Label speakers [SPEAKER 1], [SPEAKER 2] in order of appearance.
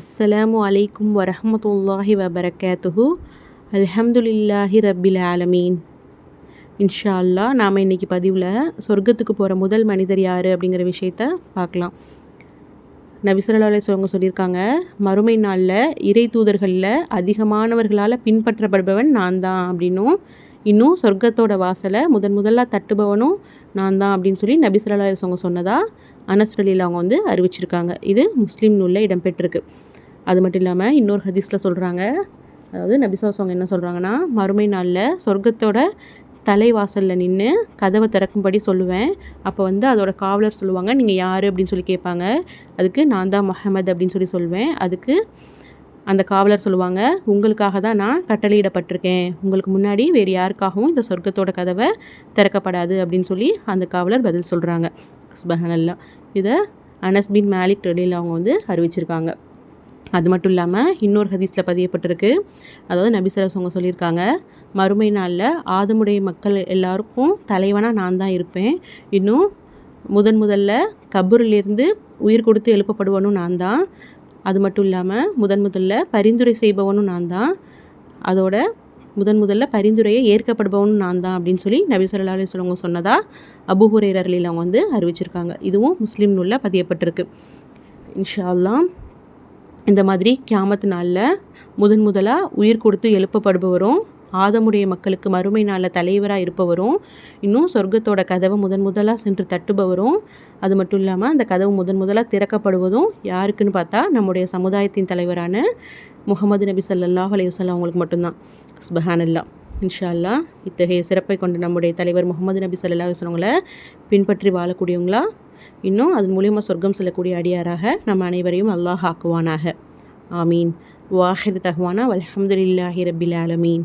[SPEAKER 1] அஸ்ஸலாமு அலைக்கும் வரஹமத்துல்லாஹி வபரகாத்துஹு அல்ஹம்துலில்லாஹி ரப்பில் ஆலமீன். இன்ஷா அல்லா நாம் இன்றைக்கி பதிவில் சொர்க்கத்துக்கு போகிற முதல் மனிதர் யார் அப்படிங்கிற விஷயத்த பார்க்கலாம். நபிசல்லா அலிஸ்வங்க சொல்லியிருக்காங்க மறுமை நாளில் இறை தூதர்களில் அதிகமானவர்களால் பின்பற்றப்படுபவன் நான் தான் அப்படின்னும் இன்னும் சொர்க்கத்தோட வாசலை முதன் முதலாக தட்டுபவனும் நான் தான் அப்படின்னு சொல்லி நபிசல்லா அவங்க சொன்னதாக அனஸ்ரலியில் அவங்க வந்து அறிவிச்சிருக்காங்க. இது முஸ்லீம் நூலில் இடம்பெற்றிருக்கு. அது மட்டும் இல்லாமல் இன்னொரு ஹதீஸில் சொல்கிறாங்க அதாவது நபிசாஸ் அவங்க என்ன சொல்கிறாங்கன்னா மறுமை நாளில் சொர்க்கத்தோட தலைவாசலில் நின்று கதவை திறக்கும்படி சொல்லுவேன். அப்போ வந்து அதோட காவலர் சொல்லுவாங்க நீங்கள் யார்? அப்படின்னு சொல்லி கேட்பாங்க. அதுக்கு நான் தான் மஹமது அப்படின்னு சொல்லி சொல்லுவேன் அதுக்கு அந்த காவலர் சொல்லுவாங்க உங்களுக்காக தான் நான் கட்டளையிடப்பட்டிருக்கேன். உங்களுக்கு முன்னாடி வேறு யாருக்காகவும் இந்த சொர்க்கத்தோட கதவை திறக்கப்படாது அப்படின்னு சொல்லி அந்த காவலர் பதில் சொல்கிறாங்க சுபஹானல்லா. இதை அனஸ்பின் மேலிக் ரெடியில் அவங்க வந்து அறிவிச்சிருக்காங்க. அது மட்டும் இல்லாமல் இன்னொரு ஹதீஸில் பதியப்பட்டிருக்கு. அதாவது நபிசரஸ் அவங்க சொல்லியிருக்காங்க மறுமை நாளில் ஆதமுடைய மக்கள் எல்லாருக்கும் தலைவனாக நான் தான் இருப்பேன். இன்னும் முதன் முதல்ல கபூரிலிருந்து உயிர் கொடுத்து எழுப்பப்படுவனும் நான் தான். அது மட்டும் இல்லாமல் முதன் முதல்ல பரிந்துரை செய்பவனும் நான் தான். அதோட முதன் முதல்ல பரிந்துரையை ஏற்கப்படுபவனும் நான் தான் அப்படின்னு சொல்லி நபி சொல்லா அலி சொல்லவங்க அபுஹுரேரர்களில் அவங்க வந்து அறிவிச்சிருக்காங்க. இதுவும் முஸ்லீம் நூலில் பதியப்பட்டிருக்கு. இன்ஷால்லாம் இந்த மாதிரி கியாமத்து நாளில் முதன் முதலாக உயிர் கொடுத்து எழுப்பப்படுபவரும் ஆதமுடைய மக்களுக்கு மறுமை நாளில் தலைவராக இருப்பவரும் இன்னும் சொர்க்கத்தோட கதவை முதன் முதலாக சென்று தட்டுபவரும் அது மட்டும் இல்லாமல் அந்த கதவு முதன் முதலாக திறக்கப்படுவதும் யாருக்குன்னு பார்த்தா நம்முடைய சமுதாயத்தின் தலைவரான முகமது நபி சல்லாஹ் அலையுசல்லாம் அவங்களுக்கு மட்டும்தான். ஸ்பஹானல்லா இன்ஷா அல்லா இத்தகைய சிறப்பை கொண்ட நம்முடைய தலைவர் முகமது நபி சல்லா அலுவலங்களை பின்பற்றி வாழக்கூடியவங்களா? இன்னும் அதன் மூலியமாக சொர்க்கம் செல்லக்கூடிய அடியாராக நம்ம அனைவரையும் அல்லாஹ் ஆக்குவானாக. ஆமீன். வாஹிர் தஹ்வானா அலமதுல்லாஹி ரபில் ஆலமீன்.